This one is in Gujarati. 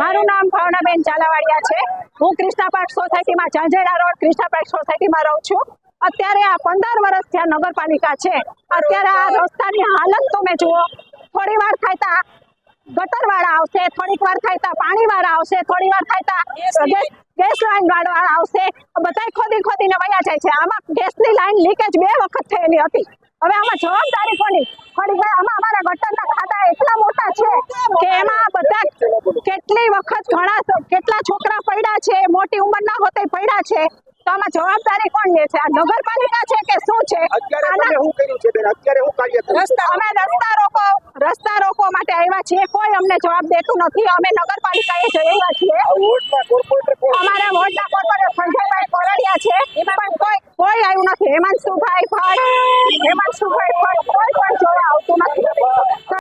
મારું નામ ભાવનાબેન ચાલાવાડિયા છે. હું ક્રિષ્ના સોસાયટીમાં ઝાંઝેડા રોડ, ક્રિષ્ના સોસાયટીમાં રહું છું. અત્યારે આ પંદર વર્ષ થયા નગરપાલિકા છે. અત્યારે આ રસ્તાની હાલત તમે જુઓ. થોડી વાર થાય ગટર વાળા આવશે, થોડીક વાર થાય પાણી વાળા આવશે, થોડી વાર થાય ગેસ ગેસ લાઈન વાળા આવશે. બધા ખોદી ખોદીને વયા જાય છે. આમાં ગેસની લાઈન લીકેજ બે વખત થયેલી હતી. હવે આમાં જવાબદારી કોની? થોડી આમાં અમારા ગટરના ખાતા એટલા મોટા છે કે એમાં કેટલી વખત ઘણા કેટલા છોકરા પડ્યા છે મોટી ઉંમરના હોતે પડ્યા છે તો આમાં જવાબદારી કોણ લે છે? આ નગરપાલિકા છે કે શું છે? અમે રસ્તા રોકો રસ્તા રોકો માટે આવ્યા છીએ. કોઈ અમને જવાબ દેતું નથી. અમે નગરપાલિકા એ આવ્યા છીએ અમારા વોર્ડના કોર્પોરેટર ફંજયભાઈ કોરડિયા છે. પણ કોઈ કોઈ આવ્યું નથી. હેમાંશુભાઈ ભાઈ હેમાંશુભાઈ ભાઈ કોઈ પણ જોવા આવતું નથી.